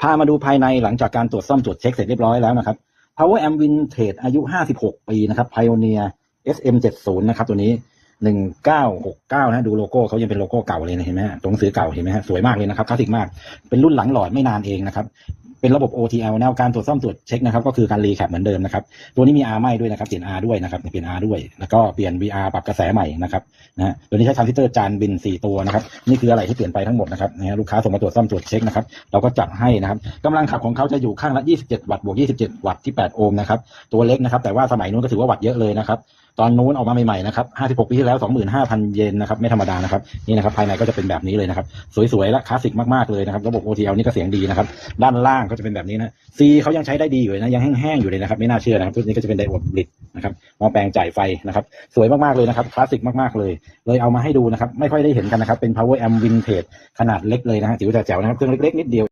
พามาดูภายในหลังจากการตรวจซ่อมตรวจเช็คเสร็จเรียบร้อยแล้วนะครับ Power Amp Vintage อายุ 56 ปีนะครับ Pioneer SM70 นะครับ ตัวนี้ 1969 นะดูโลโก้เขายังเป็นโลโก้เก่าเลยนะเห็นไหมฮะตัวหนังสือเก่าเห็นไหมฮะสวยมากเลยนะครับคลาสสิกมาก เป็นรุ่นหลังหลอดไม่นานเองนะครับ เป็นระบบ OTL แนวการตรวจซ่อมตรวจเช็คนะครับก็คือการรีแคปเหมือนเดิมนะครับตัวนี้มี R ไม่ด้วยนะครับเปลี่ยน R ด้วยนะครับเปลี่ยน R ด้วย แล้วก็เปลี่ยน VR ปรับกระแสใหม่นะครับนะฮะตัวนี้ใช้ทรานซิสเตอร์จานบิน 4 ตัวนะครับนี่คืออะไรที่เปลี่ยนไปทั้งหมดนะครับนะฮะลูกค้าส่งมาตรวจซ่อมตรวจเช็คนะครับเราก็จัดให้นะครับกำลังขับของเขาจะอยู่ข้างละ 27 วัตต์บวก 27 วัตต์ที่ 8 โอห์มนะครับตัวเล็กนะครับแต่ว่าสมัยนู้นก็ถือว่าวัตต์เยอะเลยนะครับตอนนู้นออกมาใหม่ๆนะครับ56ปีที่แล้ว 25,000 เยนนะครับไม่ธรรมดานะครับนี่นะครับภายในก็จะเป็นแบบนี้เลยนะครับสวยๆและคลาสสิกมากๆเลยนะครับระบบ OTL นี่ก็เสียงดีนะครับด้านล่างก็จะเป็นแบบนี้นะ C เขายังใช้ได้ดีอยู่นะยังแห้งๆอยู่เลยนะครับไม่น่าเชื่อนะครับชุดนี้ก็จะเป็นไดโอดบลิดนะครับมอแปลงจ่ายไฟนะครับสวยมากๆเลยนะครับคลาสสิกมากๆเลย เลยเอามาให้ดูนะครับไม่ค่อยได้เห็นกันนะครับเป็น power amp vintage ขนาดเล็กเลยนะฮะจิ๋วแจ๋วนะครับเครื่องเล็กๆนิดเดียว